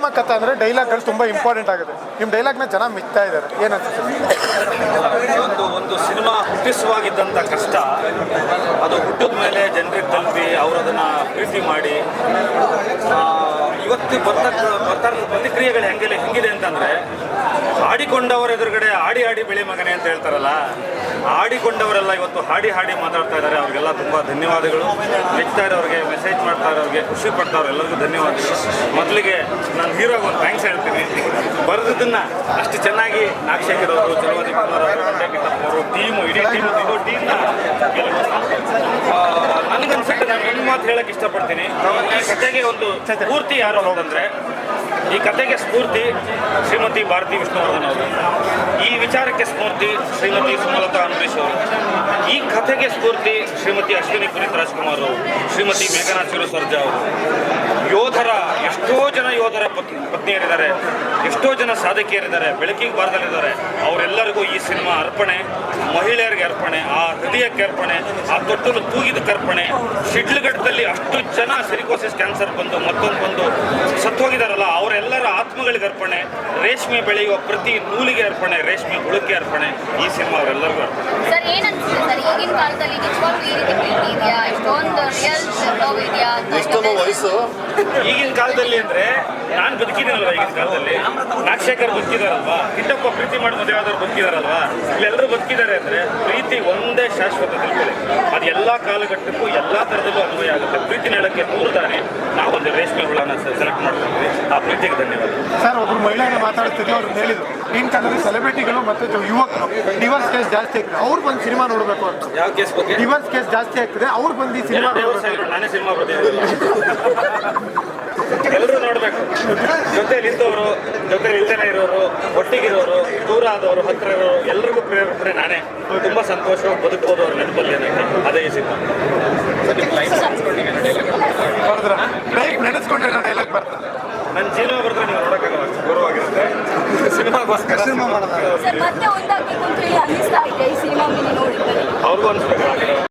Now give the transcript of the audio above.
ಪ್ರೇಮ ಕಥೆ ಅಂದರೆ ಡೈಲಾಗ್ಗಳು ತುಂಬಾ ಇಂಪಾರ್ಟೆಂಟ್ ಆಗುತ್ತೆ. ನಿಮ್ಮ ಡೈಲಾಗ್ನ ಜನ ಮಿಗ್ತಾ ಇದ್ದಾರೆ. ಏನನ್ಸುತ್ತೆ ಒಂದು ಒಂದು ಸಿನಿಮಾ ಹುಟ್ಟಿಸುವಾಗಿದ್ದಂಥ ಕಷ್ಟ, ಅದು ಹುಟ್ಟಿದ ಮೇಲೆ ಜನರಿಗೆ ತಲುಪಿ ಅವರು ಅದನ್ನು ಪ್ರೀತಿ ಮಾಡಿ ಬರ್ತಾ ಬರ್ತಾ ಪ್ರತಿಕ್ರಿಯೆಗಳು ಹೆಂಗಿಲ್ಲ, ಹೆಂಗಿದೆ ಅಂತಂದರೆ, ಆಡಿಕೊಂಡವರ ಎದುರುಗಡೆ ಆಡಿ ಆಡಿ ಬೆಳೆ ಮಗನೆ ಅಂತ ಹೇಳ್ತಾರಲ್ಲ, ಆಡಿಕೊಂಡವರೆಲ್ಲ ಇವತ್ತು ಹಾಡಿ ಹಾಡಿ ಮಾತಾಡ್ತಾ ಇದ್ದಾರೆ. ಅವ್ರಿಗೆಲ್ಲ ತುಂಬ ಧನ್ಯವಾದಗಳು. ಮೆಚ್ತಾ ಇರೋರಿಗೆ ಮೆಸೇಜ್ ಮಾಡ್ತಾ ಇರೋರಿಗೆ ಖುಷಿ ಪಡ್ತಾವ್ರು ಎಲ್ಲರಿಗೂ ಧನ್ಯವಾದಗಳು. ಮೊದಲಿಗೆ ನಾನು ಹೀರೋಗೆ ಒಂದು ಥ್ಯಾಂಕ್ಸ್ ಹೇಳ್ತೀನಿ. ಬರೆದಿದ್ದನ್ನು ಅಷ್ಟು ಚೆನ್ನಾಗಿ ನಾಗಶೇಖರವರು ಚಲವಾದಿ ಕುಮಾರ್ ಅವರು ಟೀಮು ಇಡೀ ಟೀಮ್ ಇದು ಟೀಮ್ನ ನನಗನ್ಸುತ್ತೆ ಮಾತು ಹೇಳಕ್ ಇಷ್ಟಪಡ್ತೀನಿ. ಈ ಕತೆಗೆ ಒಂದು ಸ್ಫೂರ್ತಿ ಯಾರು ಅಂತಂದ್ರೆ ಈ ಕತೆಗೆ ಸ್ಫೂರ್ತಿ ಶ್ರೀಮತಿ ಭಾರತಿ ವಿಷ್ಣುವರ್ಧನ್ ಅವರು. ಈ ವಿಚಾರಕ್ಕೆ ಸ್ಫೂರ್ತಿ ಶ್ರೀಮತಿ ಸುಮಲತಾ ಅಂಬರೀಶ್ ಅವರು. ಈ ಕಥೆಗೆ ಸ್ಫೂರ್ತಿ ಶ್ರೀಮತಿ ಅಶ್ವಿನಿ ಪುನೀತ್ ರಾಜ್ಕುಮಾರ್ ಅವರು, ಶ್ರೀಮತಿ ಮೇಘನಾಥ್ ಸರ್ಜಾ ಅವರು. ಎಷ್ಟೋ ಜನ ಯೋಧರ ಪತ್ನಿ ಪತ್ನಿಯರಿದ್ದಾರೆ, ಎಷ್ಟೋ ಜನ ಸಾಧಕಿಯರಿದ್ದಾರೆ ಬೆಳಕಿಗೆ ಬಾರದಲ್ಲಿದ್ದಾರೆ ಅವರೆಲ್ಲರಿಗೂ ಈ ಸಿನಿಮಾ ಅರ್ಪಣೆ, ಮಹಿಳೆಯರಿಗೆ ಅರ್ಪಣೆ, ಆ ಹೃದಯಕ್ಕೆ ಅರ್ಪಣೆ, ಆ ತೊಟ್ಟಲು ತೂಗಿದಕ್ಕೆ ಅರ್ಪಣೆ. ಶಿಡ್ಲಘಟ್ಟದಲ್ಲಿ ಅಷ್ಟು ಜನ ಸಿರಿಕೋಸಿಸ್ ಕ್ಯಾನ್ಸರ್ ಬಂದು ಮತ್ತೊಂದು ಬಂದು ಸತ್ತೋಗಿದಾರಲ್ಲ ಅವರೆಲ್ಲರ ಆತ್ಮಗಳಿಗೆ ಅರ್ಪಣೆ. ರೇಷ್ಮೆ ಬೆಳೆಯುವ ಪ್ರತಿ ನೂಲಿಗೆ ಅರ್ಪಣೆ, ರೇಷ್ಮೆ ಹುಳಕ್ಕೆ ಅರ್ಪಣೆ. ಈ ಸಿನಿಮಾ ಅವರೆಲ್ಲರಿಗೂ ಅರ್ಪಣೆ. ವಯಸ್ಸು ಈಗಿನ ಕಾಲದಲ್ಲಿ ಅಂದ್ರೆ ನಾನು ಬದುಕಿದ್ದೀನಲ್ವಾ ಈಗಿನ ಕಾಲದಲ್ಲಿ? ರಾಜಶೇಖರ್ ಬದುಕಿದಾರಲ್ವಾ? ಕಿಟ್ಟಪ್ಪ ಪ್ರೀತಿ ಮಾಡಿ ಮದುವೆ ಆದವ್ರು ಬದುಕಿದಾರಲ್ವಾ? ಇಲ್ಲೆಲ್ಲರೂ ಬದುಕಿದ್ದಾರೆ ಅಂದ್ರೆ ಪ್ರೀತಿ ಒಂದೇ ಶಾಶ್ವತ ತಿಳ್ಕೊಳ್ಳಿ ಅದು ಎಲ್ಲಾ ಕಾಲಘಟ್ಟಕ್ಕೂ ಎಲ್ಲಾ ತರದಲ್ಲೂ ಅನ್ವಯ ಆಗುತ್ತೆ. ಪ್ರೀತಿ ಹೇಳಕ್ಕೆ ನೂರು ದಾರಿ ನಾವೊಂದು ರೇಷ್ಮೆ ಹುಳನ ಸೆಲೆಕ್ಟ್ ಮಾಡ್ಕೊಂಡ್ವಿ ಆ ಪ್ರೀತಿಗೆ ಧನ್ಯವಾದ. ಸರ್, ಒಬ್ರು ಮಹಿಳೆಯನ್ನು ಮಾತಾಡ್ತಿದ್ರು, ಅವ್ರು ಹೇಳಿದ್ರು. ಕಾಲದಲ್ಲಿ ಸೆಲೆಬ್ರಿಟಿಗಳು ಮತ್ತು ಯುವಕರು ಡಿವರ್ಸ್ ಕೇಸ್ ಜಾಸ್ತಿ ಆಗ್ತದೆ. ಅವ್ರು ಬಂದು ಸಿನಿಮಾ ನೋಡಬೇಕು ಅಂತ. ಯಾವ ಕೇಸ್ ಬಗ್ಗೆ? ಡಿವರ್ಸ್ ಕೇಸ್ ಜಾಸ್ತಿ ಆಗ್ತದೆ. ಅವ್ರು ಬಂದು ಈ ಸಿನಿಮಾ ನೋಡಬೇಕು ನಾನೇ ಸಿನಿಮಾ ಎಲ್ಲರೂ ನೋಡ್ಬೇಕು. ಜೊತೆ ಇದ್ದವರು ಜೊತೆ ಇಲ್ದೇನೆ ಇರೋರು ಒಟ್ಟಿಗಿರೋರು ದೂರ ಆದವರು ಹತ್ರ ಇರೋರು ಎಲ್ರಿಗೂ ಪ್ರೇರೇಪಣೆ ನಾನೇ ತುಂಬಾ ಸಂತೋಷ ಬದುಕ್ಬೋದು ಅವ್ರ ನೆನಪಲ್ಲಿ ಅದೇ ಈ ಸಿನಿಮಾ. ಬರ್ತಾರೆ ಬರೆದ್ರೆ ನೀವು ನೋಡೋಕ್ಕಾಗಲ್ಲ ಅಷ್ಟು ಗೌರವವಾಗಿರುತ್ತೆ. ಸಿನಿಮಾ ಸರ್ ಮತ್ತೆ ಒಂದಾಗಬೇಕು ಅಂತ ಹೇಳಿ ಅನ್ನಿಸ್ತಾ ಇದೆ ಈ ಸಿನಿಮಾ ನೋಡಿದ್ರೆ ಅವ್ರಿಗೂ ಅನ್ಸ್ಬೇಕು